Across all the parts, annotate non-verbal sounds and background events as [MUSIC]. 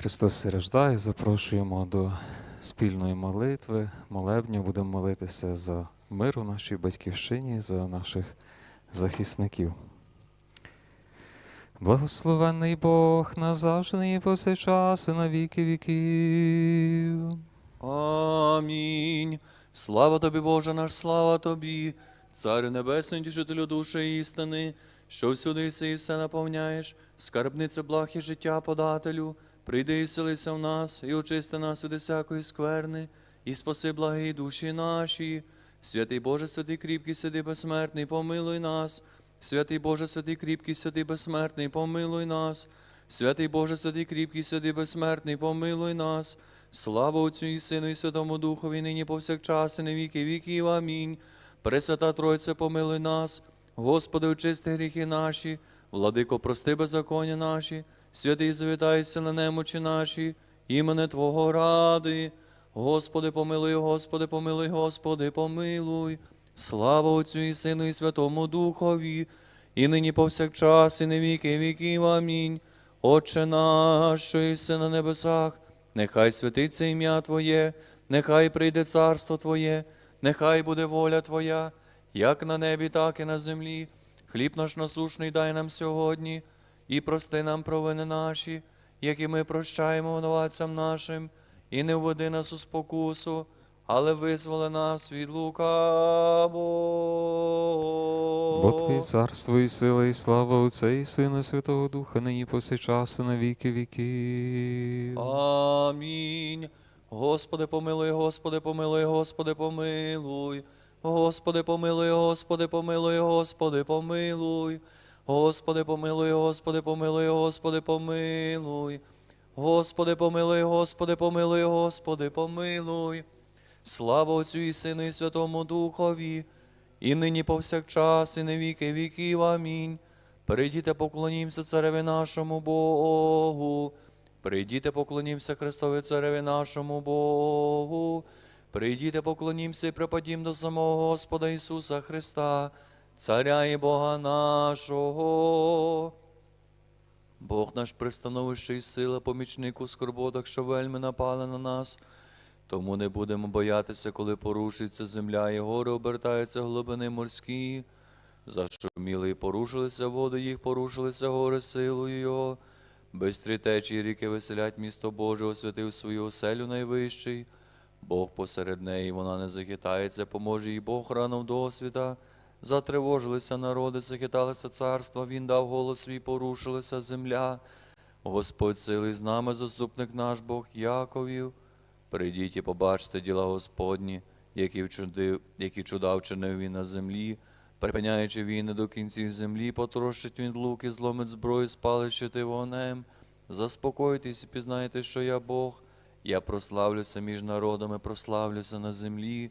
Христос страждає, запрошуємо до спільної молитви. Молебню будемо молитися за мир у нашій батьківщині, за наших захисників. Благословенний Бог назавжди і повсякчас і на віки віків. Амінь. Слава тобі, Боже наш, слава тобі, Царю Небесний, тішителю душі істини, що всюди єси і все наповняєш, скарбниця благ і життя подателю, прийди і селися в нас, і очисти нас від всякої скверни, і спаси благі душі наші. Святий Боже, святий кріпкий, святий безсмертний, помилуй нас. Святий Боже, святий кріпкий, святий безсмертний, помилуй нас. Святий Боже, святий кріпкий, святий безсмертний, помилуй нас. Слава Отцю і Сину, і Святому Духові, нині повсякчас, і на віки віків. Амінь. Пресвята Тройця, помилуй нас. Господи, очисти гріхи наші, владико, прости беззаконня наші, святий завітайся на немочі наші, імене Твого ради. Господи, помилуй, Господи, помилуй, Господи, помилуй. Слава Отцю і Сину, і Святому Духові, і нині повсякчас, і на віки віків. Амінь. Отче наш, що єси на небесах, нехай святиться ім'я Твоє, нехай прийде царство Твоє, нехай буде воля Твоя, як на небі, так і на землі. Хліб наш насушний дай нам сьогодні, і прости нам провини наші, як і ми прощаємо винуватцям нашим, і не введи нас у спокусу, але визволи нас від лукавого. Бо Твій царство і сила, і слава Отця і Сина, Святого Духа, нині повсякчас і на віки віків. Амінь. Господи, помилуй, Господи, помилуй, Господи, помилуй. Господи, помилуй, Господи, помилуй, Господи, помилуй. Господи, помилуй, Господи, помилуй, Господи, помилуй. Господи, помилуй, Господи, помилуй, Господи, помилуй. Слава Отцю і Сину, і Святому Духові, і нині повсякчас, і на віки віків. Амінь. Прийдіте, поклонімся цареві нашому Богу. Прийдіте, поклонімся Христові цареві нашому Богу. Прийдіте, поклонімся і припадім до самого Господа Ісуса Христа, Царя і Бога нашого. Бог наш пристановище і сила, помічник у скорботах, що вельми напали на нас. Тому не будемо боятися, коли порушиться земля, і гори обертаються глибини морські. Зашуміли і порушилися води, їх порушилися гори силою Його. Бистрі течії ріки веселять місто Боже, освятив свою оселю найвищий. Бог посеред неї, вона не захитається, поможе їй Бог рано до освіта. Затривожилися народи, захиталися царства, Він дав голос свій, порушилася земля. Господь сили з нами, заступник наш Бог Яковів. Прийдіть і побачте діла Господні, які, вчудив, які чуда вчинив він на землі, припиняючи війни до кінців землі, потрощить він луки, зломить зброю, спалить щити вогнем. Заспокойтесь і пізнайте, що я Бог. Я прославлюся між народами, прославлюся на землі.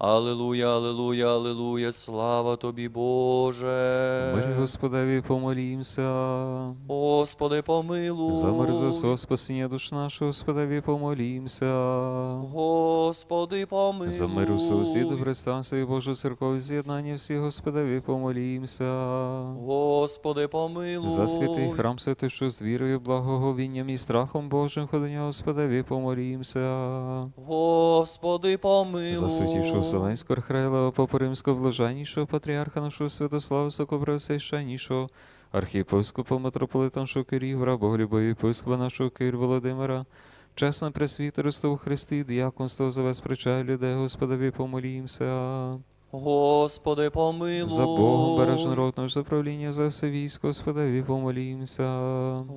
Аллилуйя, аллилуйя, аллилуйя, слава тобі, Боже. Мирі Господеві помолімся. Господи, помилуй. За мир за спасіння душ нашого, Господеві помолімся. Господи, помилуй. За мир у сусіду, християнство і Божу церкові з'єднання всі, Господеві помолімся. Господи, помилуй. За святий храм святий, що з вірою, благоговінням і страхом Божим ходення, Господеві помолімся. Господи, помилуй. За святішого Вселенського архиерея Папа Римського блаженнішого патріарха нашого Святослава Високопреосвященнішого, архієпископа митрополита нашого Кирівра, боголюбові єпископа нашого Кир Володимира, чесна пресвітерство у Христі, діяконство за вас причай людей, Господові помолімся. Господи, помилуй. За Богом береж народ наш за правління, за все військо, Господи, помолімся.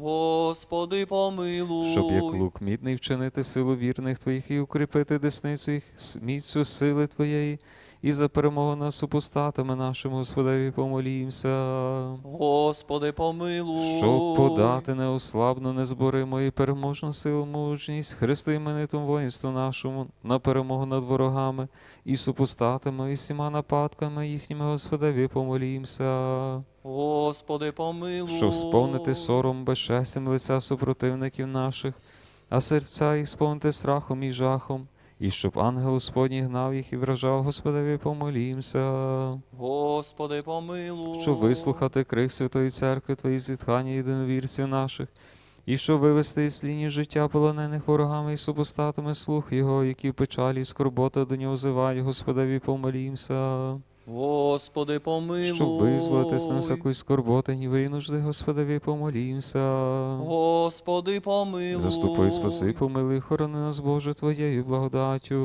Господи, помилуй. Щоб як лук мідний вчинити силу вірних Твоїх і укріпити десницю їх міцю сили Твоєї, і за перемогу над супостатами нашим, Господеві, помолімся. Господи, помилуй. Щоб подати неослабну, незборимо і переможну силу мужність Христу іменитому воїнству нашому на перемогу над ворогами і супостатами, і всіма нападками їхніми, Господеві, помолімся. Господи, помилуй. Щоб сповнити сором безчестям лиця супротивників наших, а серця їх сповнити страхом і жахом, і щоб ангел Господній гнав їх і вражав Господеві, помолімся. Господи, помилуй. щоб вислухати крик Святої Церкви Твої зітхання єдиновірців наших, і щоб вивести із лінії життя полонених ворогами і супостатами слух Його, які в печалі і скорбота до нього зивають, Господеві, помолімся, Господи, помилуй. щоб визволитись на всякої скорботи, ні винужди, Господи, помолімся. Господи, помилуй. Заступи, спаси, помилуй, хорони нас, Боже, Твоєю благодаттю.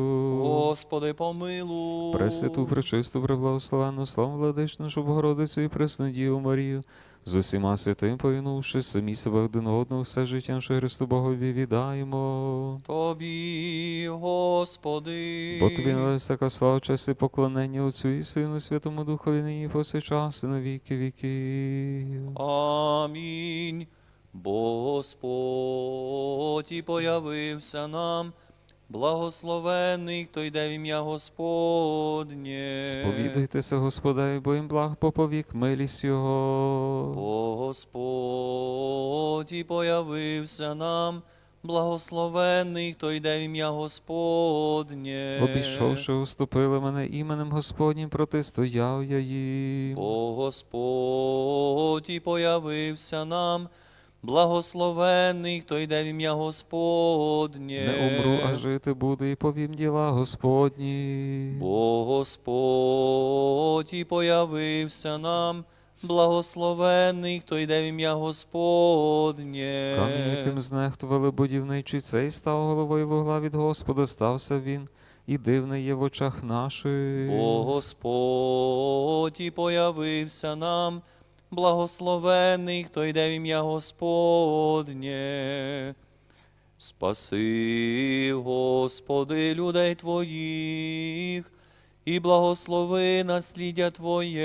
Господи, помилуй. Пресвяту, пречисту, преблагословенну, славу владичну, нашу Богородицю і пресну Діву Марію, з усіма святим повінувши, самі себе один одного, все життя наше Христу Богові віддаємо. Тобі, Господи. Бо тобі належить всяка слава, честь і поклонення Отцю і Сину, Святому Духові, нині повсякчас, і на віки віків. Амінь. Бо Господь і появився нам, благословений, хто йде в ім'я Господнє. Сповідуйтеся, Господеві, бо їм благ поповік милість Його. Бо Господь і появився нам, благословений, хто йде в ім'я Господнє. Обійшовши, уступили мене іменем Господнім, протистояв я їм. Бо Господь і появився нам, благословений, хто йде в ім'я Господнє. Не умру, а жити буду і повім діла Господні. Бо Господь і появився нам, благословений, хто йде в ім'я Господнє. Камінь, яким знехтували будівничі, цей став головою вугла від Господа, стався він, і дивний є в очах наших. Бо Господь і появився нам, благословений, хто йде в ім'я Господнє. Спаси, Господи, людей Твоїх, і благослови насліддя Твоє.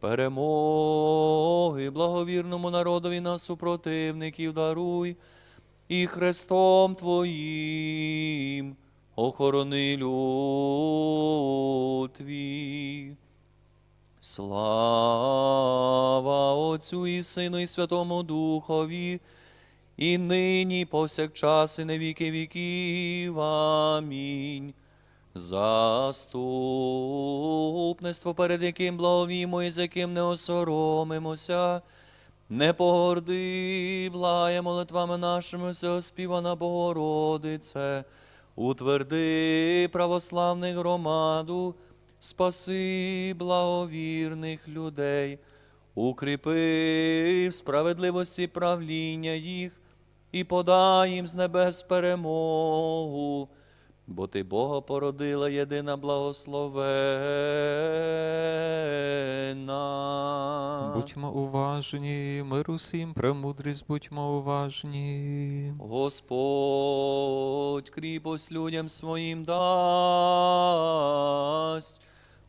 Перемоги, благовірному народові на супротивників даруй, і Христом Твоїм охорони люд Твій. Слава Отцю і Сину, і Святому Духові, і нині, повсякчас, і на віки віків. Амінь. Заступництво, перед яким благовімо і з яким не осоромимося, не погорди, благає молитвами нашими всеоспівана Богородице, утверди православних громаду, спаси благовірних людей, укріпи в справедливості правління їх і подай їм з небес перемогу. Бо ти Бога породила єдина благословена. Будьмо уважні, мир усім, премудрість, будьмо уважні. Господь кріпость людям своїм дасть.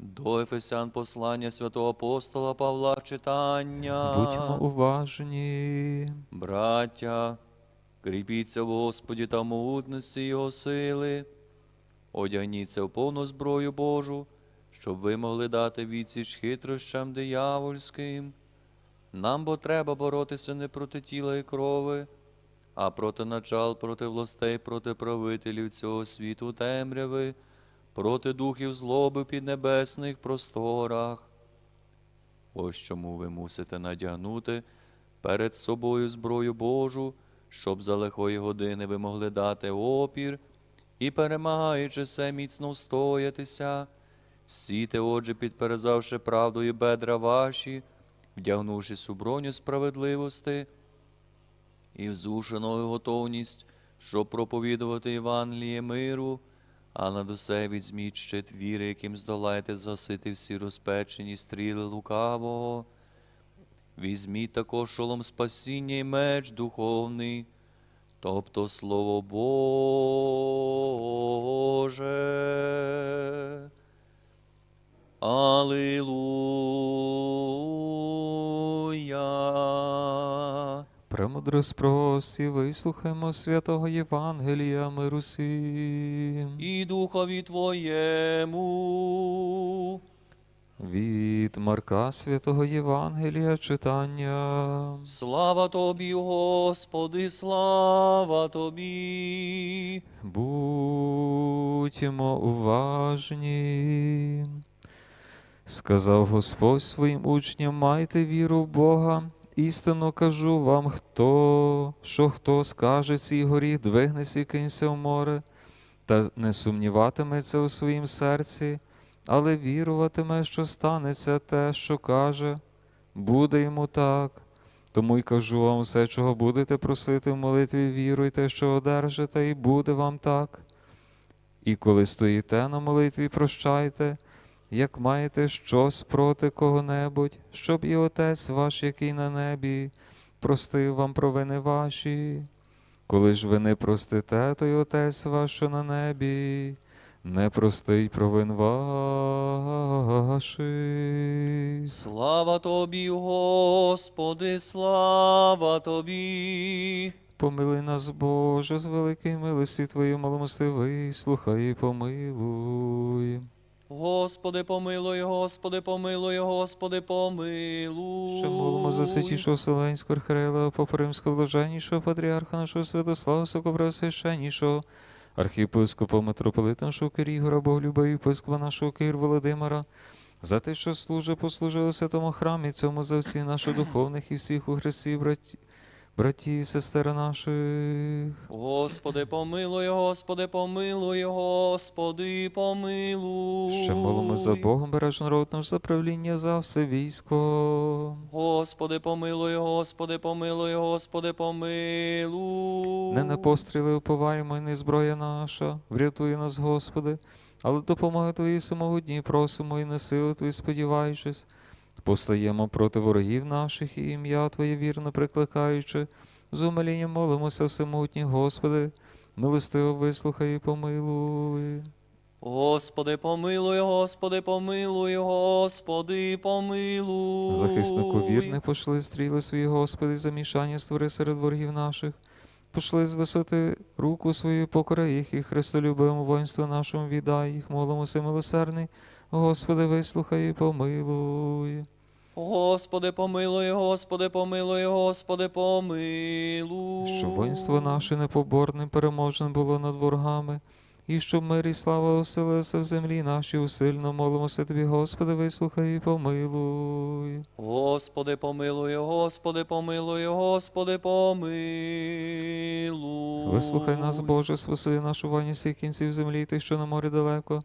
До Ефесян послання святого апостола Павла читання. Будьмо уважні. Браття, кріпіться в Господі та могутності Його сили, одягніться в повну зброю Божу, щоб ви могли дати відсіч хитрощам диявольським. Нам бо треба боротися не проти тіла і крови, а проти начал, проти властей, проти правителів цього світу темряви, проти духів злоби в піднебесних просторах. Ось чому ви мусите надягнути перед собою зброю Божу, щоб за лихої години ви могли дати опір і, перемагаючи все, міцно встоятися. Стійте, отже, підперезавши правдою бедра ваші, вдягнувшись у броню справедливости і взушеною готовність, щоб проповідувати Євангеліє миру, а над усе візьміть щит віри, яким здолаєте згасити всі розпечені стріли лукавого. Візьміть також шолом спасіння і меч духовний, тобто Слово Боже. Алілуя. Премудрость прості, вислухаймо святого Євангелія миру всім. І духові Твоєму. Від Марка святого Євангелія читання. Слава Тобі, Господи, слава Тобі. Будьмо уважні. Сказав Господь своїм учням, майте віру в Бога. Істинно кажу вам, хто, що хто скаже цій горі, двигнеся і кинься в море, та не сумніватиметься у своїм серці, але віруватиме, що станеться те, що каже, буде йому так. Тому й кажу вам все, чого будете просити в молитві, віруйте, що одержите, і буде вам так. І коли стоїте на молитві, прощайте, як маєте щось проти кого-небудь, щоб і Отець ваш, який на небі, простив вам провини ваші. Коли ж ви не простите, то й Отець ваш, що на небі, не простить провин ваших. Слава Тобі, Господи, слава Тобі. Помилуй нас, Боже, з великої милості Твоєї маломости вислухай і помилуй. Господи, помилуй, Господи, помилуй, Господи, помилуй. Що молимо за святішого Вселенського архиерея, Папа Римського блаженнішого патріарха нашого Святослава Сокобросвященнішого, архієпископа митрополита нашого Кир Ігора, Боголюба і єпископа нашого Кир Володимира, за те, що служить, послужив у святому храмі цьому за всіх наших духовних і всіх у Христі, браті, братів і сестер наших. Господи, помилуй, Господи, помилуй, Господи, помилуй. Ще молимо за Богом, береж народ наш за правління за все військо. Господи, помилуй, Господи, помилуй, Господи, помилуй. Не на постріли уповаємо, і не зброя наша, врятуй нас, Господи, але допомоги Твої самогодні просимо і на силу Твої сподіваючись. Постаємо проти ворогів наших і ім'я Твоє вірно прикликаючи, з умилінням молимося всемогутній, Господи, милостиво вислухай і помилуй. Господи, помилуй, Господи, помилуй, Господи, помилуй. Захиснику вірне пошли стріли свої, Господи, замішання створи серед ворогів наших. Пошли з висоти руку свою, покори їх, і Христолюбивому воїнству нашому віддай їх, молимося, милосердний. Господи, вислухай і помилуй. Господи, помилуй, Господи, помилуй, Господи, помилуй. Щоб воїнство наше непоборне, переможне було над ворогами, і щоб мир і слава оселилися в землі нашій усильно молимося Тобі, Господи, вислухай і помилуй. Господи, помилуй, Господи, помилуй, Господи, помилуй. Вислухай нас, Боже, спаси нашу вані всіх кінців землі, тих, що на морі далеко.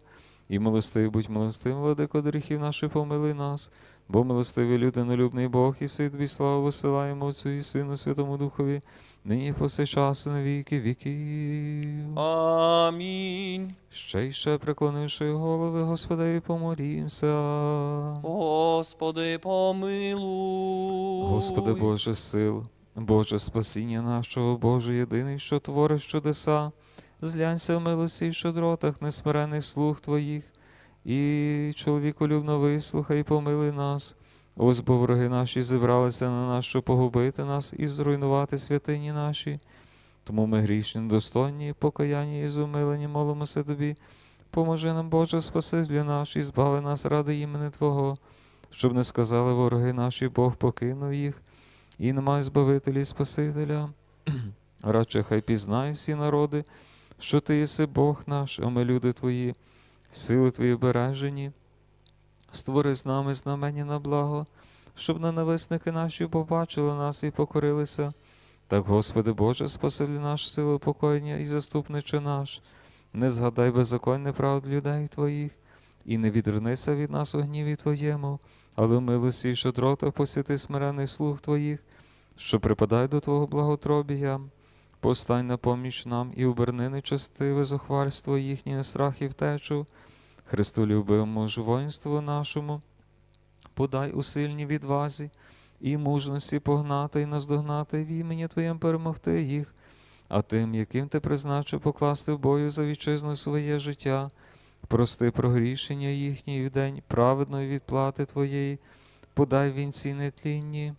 І милостивий, будь милостивим, владико гріхів наших, помилуй нас, бо милостивий людинолюбний Бог, і си тобі славу висилаємо Отцю і Сину Святому Духові, нині повсякчас на віки віків. Амінь. Ще й ще преклонивши голови, Господеві, помолімся. Господи, помилуй. Господи Боже сил, Боже спасіння нашого, Боже єдиний, що твориш чудеса, зглянься в милості й щедротах несмирених слуг Твоїх, і чоловіколюбно вислухай і помили нас. Ось бо вороги наші зібралися на нас, щоб погубити нас і зруйнувати святині наші. Тому ми грішні, недостойні, покаянні і зумилені, молимося Тобі. Поможи нам, Боже, Спасителю наш, і збави нас ради імени Твого, щоб не сказали вороги наші, Бог покинув їх, і немає збавителя і Спасителя. [CLEARS THROAT] Радше хай пізнай всі народи, що Ти єси Бог наш, а ми люди Твої, сили Твої бережені. Створи з нами знамення на благо, щоб ненависники наші побачили нас і покорилися. Так, Господи Боже, спасибі наш силу покоєння і заступниче наш, не згадай беззаконне правд людей Твоїх, і не відвернися від нас у гніві Твоєму, але милості і щедрота посіти смирений слух Твоїх, що припадає до Твого благотробія. Постань на поміч нам і оберни нечестиве зухвальство їхнє страх і втечу, Христолюбивому ж воїнству нашому, подай у сильній відвазі і мужності погнати і наздогнати в імені Твоєм перемогти їх, а тим, яким ти призначив покласти в бою за вітчизну своє життя, прости прогрішення їхній в день праведної відплати Твоєї, подай вінці нетлінні,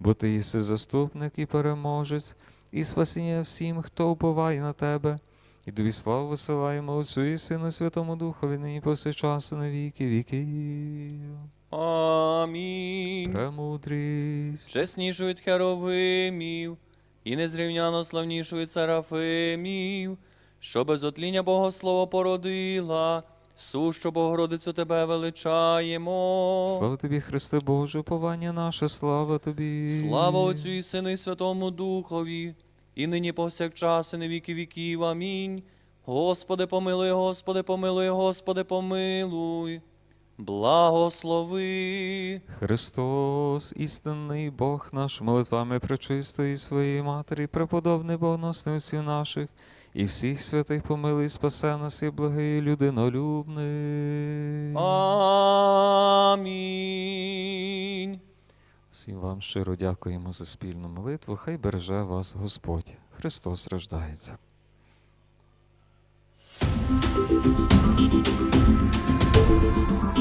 бо ти єси заступник і переможець, і спасіння всім, хто уповає на тебе. І тобі славу висилаємо Отцю і Сину Святому Духові, нині повсякчас і на віки віків. Амінь. Премудрість. Чеснішу від херовимів, і незрівняно славнішу від серафимів, що без отління Богослова породила, сущу Богородицю тебе величаємо. Слава тобі, Христе Боже, уповання наше, слава тобі. Слава Отцю і Сину і Святому Духові, і нині повсякчас, і на віки віків. Амінь. Господи, помилуй, Господи, помилуй, Господи, помилуй. Благослови. Христос, істинний Бог наш, молитвами пречистої своєї Матері, преподобний богоносниців наших, і всіх святих помилуй, спасе нас і благий людинолюбний. Амінь. Всім вам щиро дякуємо за спільну молитву. Хай береже вас Господь. Христос рождається. Thank